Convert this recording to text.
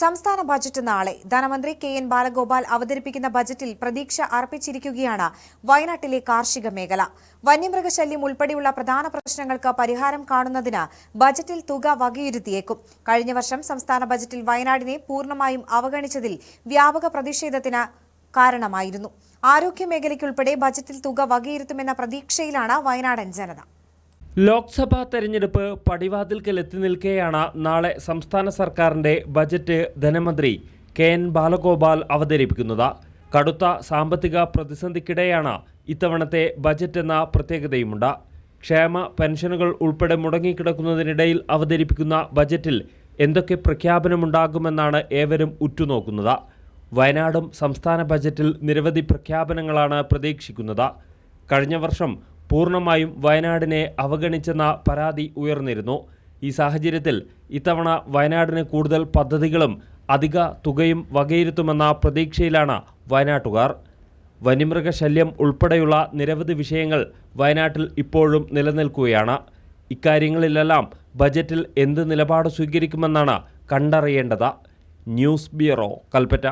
സംസ്ഥാന ബജറ്റ് നാളെ. ധനമന്ത്രി കെ എൻ ബാലഗോപാൽ അവതരിപ്പിക്കുന്ന ബജറ്റിൽ പ്രതീക്ഷ അർപ്പിച്ചിരിക്കുകയാണ് വയനാട്ടിലെ കാർഷിക മേഖല. വന്യമൃഗശല്യം ഉൾപ്പെടെയുള്ള പ്രധാന പ്രശ്നങ്ങൾക്ക് പരിഹാരം കാണുന്നതിന് ബജറ്റിൽ തുക വകയിരുത്തിയേക്കും. കഴിഞ്ഞ വർഷം സംസ്ഥാന ബജറ്റിൽ വയനാടിനെ പൂർണമായും അവഗണിച്ചതിൽ വ്യാപക പ്രതിഷേധത്തിന് കാരണമായിരുന്നു. ആരോഗ്യ മേഖലയ്ക്കുൾപ്പെടെ ബജറ്റിൽ തുക വകയിരുത്തുമെന്ന പ്രതീക്ഷയിലാണ് വയനാടൻ ജനത. ലോക്സഭാ തെരഞ്ഞെടുപ്പ് പടിവാതിൽക്കൽ എത്തി നിൽക്കെയാണ് നാളെ സംസ്ഥാന സർക്കാരിന്റെ ബജറ്റ് ധനമന്ത്രി കെ എൻ ബാലഗോപാൽ അവതരിപ്പിക്കുന്നത്. കടുത്ത സാമ്പത്തിക പ്രതിസന്ധിക്കിടെയാണ് ഇത്തവണത്തെ ബജറ്റ് എന്ന പ്രത്യേകതയുമുണ്ട്. ക്ഷേമ പെൻഷനുകൾ ഉൾപ്പെടെ മുടങ്ങിക്കിടക്കുന്നതിനിടയിൽ അവതരിപ്പിക്കുന്ന ബജറ്റിൽ എന്തൊക്കെ പ്രഖ്യാപനമുണ്ടാകുമെന്നാണ് ഏവരും ഉറ്റുനോക്കുന്നത്. വയനാടും സംസ്ഥാന ബജറ്റിൽ നിരവധി പ്രഖ്യാപനങ്ങളാണ് പ്രതീക്ഷിക്കുന്നത്. കഴിഞ്ഞ വർഷം പൂർണമായും വയനാടിനെ അവഗണിച്ചെന്ന പരാതി ഉയർന്നിരുന്നു. ഈ സാഹചര്യത്തിൽ ഇത്തവണ വയനാടിന് കൂടുതൽ പദ്ധതികളും അധിക തുകയും വകയിരുത്തുമെന്ന പ്രതീക്ഷയിലാണ് വയനാട്ടുകാർ. വന്യമൃഗശല്യം ഉൾപ്പെടെയുള്ള നിരവധി വിഷയങ്ങൾ വയനാട്ടിൽ ഇപ്പോഴും നിലനിൽക്കുകയാണ്. ഇക്കാര്യങ്ങളിലെല്ലാം ബജറ്റിൽ എന്ത് നിലപാട് സ്വീകരിക്കുമെന്നാണ് കണ്ടറിയേണ്ടത്. News bureau Kalpetta.